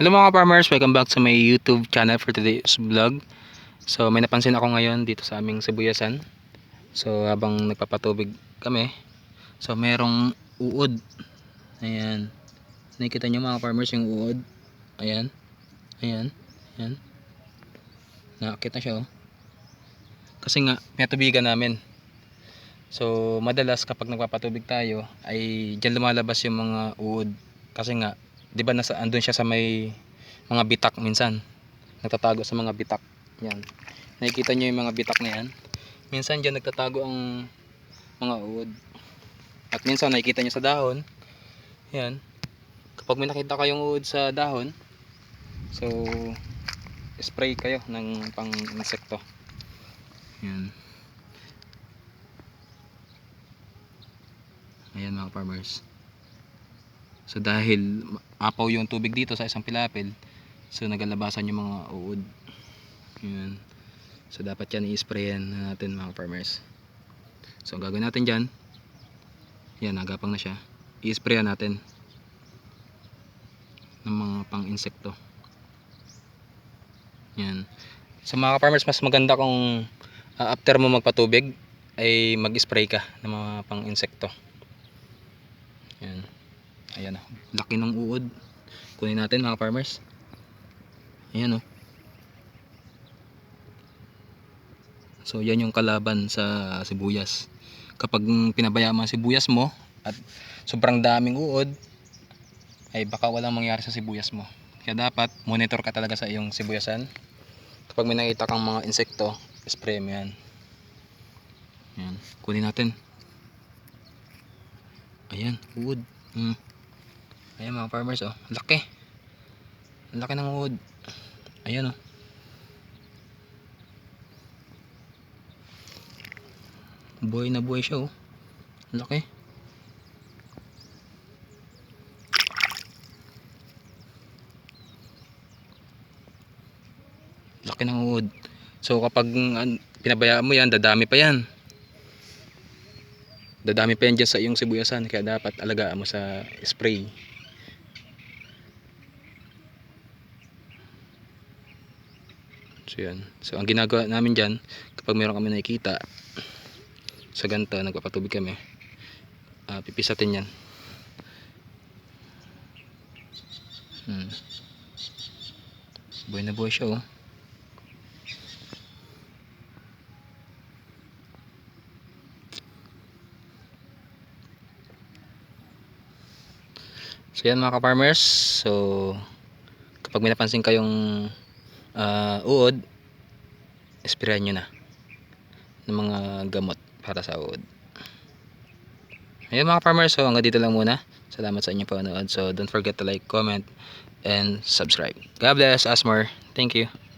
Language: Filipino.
Hello mga farmers, welcome back sa my YouTube channel for today's vlog. So may napansin ako ngayon dito sa aming sibuyasan. So habang nagpapatubig kami, so merong uod. Ayan. Nakikita nyo mga farmers yung uod. Ayan. Ayan. Ayan. Nakakit na siya oh. Kasi nga, pinatubigan namin. So madalas kapag nagpapatubig tayo ay diyan lumalabas yung mga uod. Kasi nga 'di ba nasa andun siya sa may mga bitak minsan. Nagtatago sa mga bitak. Yan. Nakikita niyo yung mga bitak na yan. Minsan diyan nagtatago ang mga uod. At minsan nakikita niyo sa dahon. Yan. Kapag may nakita kayong uod sa dahon, so spray kayo ng pang insekto. Yan. Ayan mga farmers. So dahil apaw yung tubig dito sa isang pilapil, so nagalabasan yung mga uod. Yun. So dapat yan i-sprayan natin mga farmers. So ang gagawin natin dyan, yan nagapang na siya. I-sprayan natin ng mga pang insekto. Yan. So mga farmers mas maganda kung uh, after mo magpatubig ay mag-spray ka ng mga pang insekto. Yan. Ayan o. Laki ng uod. Kunin natin mga farmers. Ayan o. So yan yung kalaban sa sibuyas. Kapag pinabayaan mo ang sibuyas mo at sobrang daming uod ay baka walang mangyari sa sibuyas mo. Kaya dapat monitor ka talaga sa iyong sibuyasan. Kapag may nakita kang mga insekto, spray mo yan. Ayan. Kunin natin. Ayan, uod. Hmm. Ayan mga farmers oh, laki. Laki ng uod. Ayan oh. Buhay na buhay siya oh. Laki. Laki ng uod. So kapag an- pinabayaan mo yan, dadami pa yan dadami pa yan dyan sa iyong sibuyasan kaya dapat alagaan mo sa spray so yan so ang ginagawa namin dyan kapag meron kami nakikita sa ganito nagpapatubig kami uh, pipisatin yan hmm. buhay na buhay siya oh So yan mga ka-farmers. So kapag may napansin kayong uh, uod, espirahan nyo na ng mga gamot para sa uod. Ayan mga farmers, so hanggang dito lang muna. Salamat sa inyong panonood. So don't forget to like, comment, and subscribe. God bless, Asmar. Thank you.